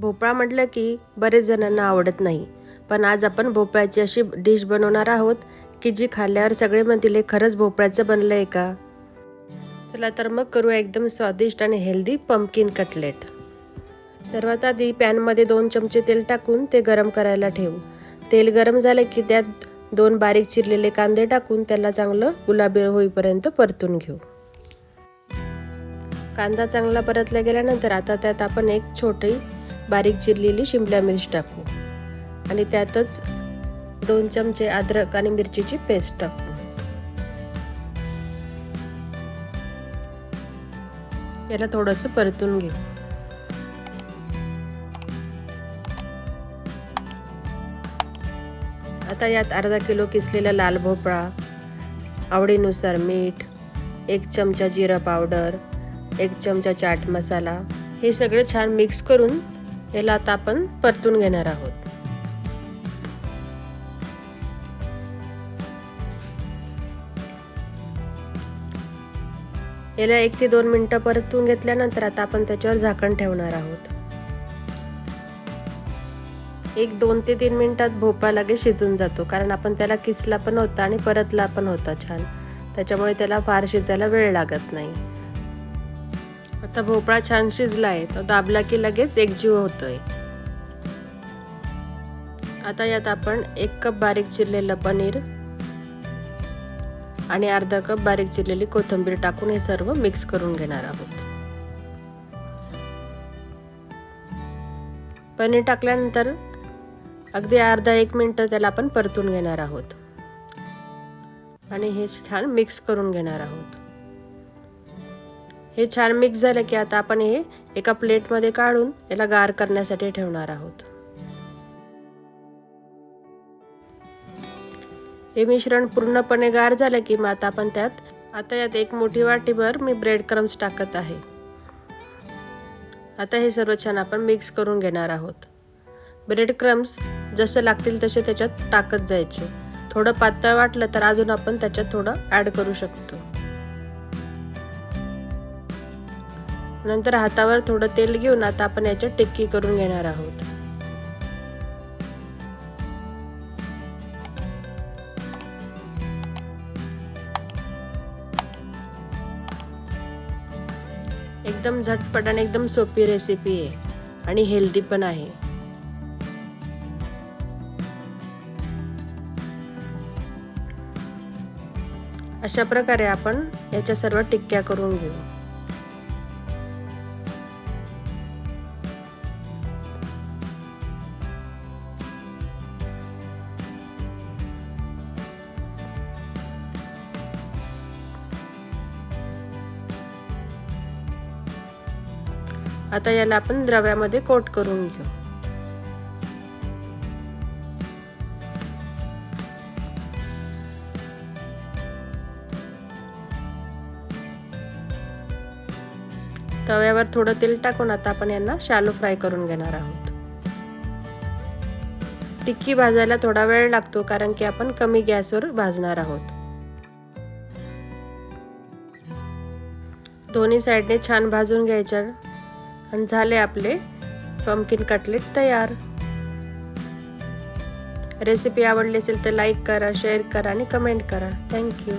भोपळा म्हटलं की बरेच जणांना आवडत नाही. पण आज आपण भोपळ्याची अशी डिश बनवणार आहोत की जी खाल्ल्यावर सगळे म्हणतील "हे खरंच भोपळ्याचं बनलं आहे का? चला तर मग करूया एकदम स्वादिष्ट आणि हेल्दी पंपकिन कटलेट सर्वात आधी पॅनमध्ये दोन चमचे तेल टाकून ते गरम करायला ठेवू. तेल गरम झालं की त्यात दोन बारीक चिरलेले कांदे टाकून त्याला चांगलं गुलाबी होईपर्यंत परतून घेऊ. कांदा चांगला परतला गेल्यानंतर आता त्यात आपण एक छोटी बारीक चिरलेली शिमला मिरची टाकू. आणि त्यातच दोन चमचे अद्रक आणि मिरचीची पेस्ट टाकू. याला थोडंसं परतून घेऊ. आता यात अर्धा किलो किसलेला लाल भोपळा आवडीनुसार मीठ एक चमचा जिरा पावडर एक चमचा चाट मसाला हे सगळं छान मिक्स करून याला आता आपण परतून घेणार आहोत. याला एक ते दोन मिनटं परतून घेतल्यानंतर आता आपण त्याच्यावर झाकण ठेवणार आहोत. एक दोन ते तीन मिनटात भोपळा लगेच शिजून जातो कारण आपण त्याला किसला पण होता आणि परतला पण होता छान. त्याच्यामुळे त्याला फार शिजायला वेळ लागत नाही. आता भोपळा छान शिजला आहे तो दाबला की लगेच एकजीव होतोय. आता यात आपण एक कप बारीक चिरलेलं पनीर आणि अर्धा कप बारीक चिरलेली कोथिंबीर टाकून हे सर्व मिक्स करून घेणार आहोत. पनीर टाकल्यानंतर अगदी अर्धा एक मिनटं त्याला आपण परतून घेणार आहोत. आणि हे छान मिक्स करून घेणार आहोत. हे छान मिक्स झालं की आता आपण हे एका प्लेटमध्ये काढून याला गार करण्यासाठी ठेवणार आहोत. हे मिश्रण पूर्णपणे गार झालं की मग आता आपण त्यात आता यात एक मोठी वाटीभर मी ब्रेड क्रम्स टाकत आहे. आता हे सर्व छान आपण मिक्स करून घेणार आहोत. ब्रेड क्रम्स जसं लागतील तसे त्याच्यात टाकत जायचे. थोडं पातळ वाटलं तर अजून आपण त्याच्यात थोडं ॲड करू शकतो. नंतर हातावर थोडं तेल घेऊन आता आपण याच्यात टिक्की करून घेणार आहोत. एकदम झटपट आणि एकदम सोपी रेसिपी आहे आणि हेल्दी पण आहे. अशा प्रकारे आपण याच्या सर्व टिक्क्या करून घेऊ. आता याला आपण द्रव्यामध्ये कोट करून घेऊ. तव्यावर थोडं तेल टाकून आता आपण यांना शालो फ्राय करून घेणार आहोत. टिक्की भाजायला थोडा वेळ लागतो कारण की आपण कमी गॅसवर भाजणार आहोत. दोन्ही साईडने छान भाजून घ्यायच्या. आणि झाले आपले पमकिन कटलेट तयार. रेसिपी आवडली असेल तर लाईक करा शेअर करा आणि कमेंट करा. थँक्यू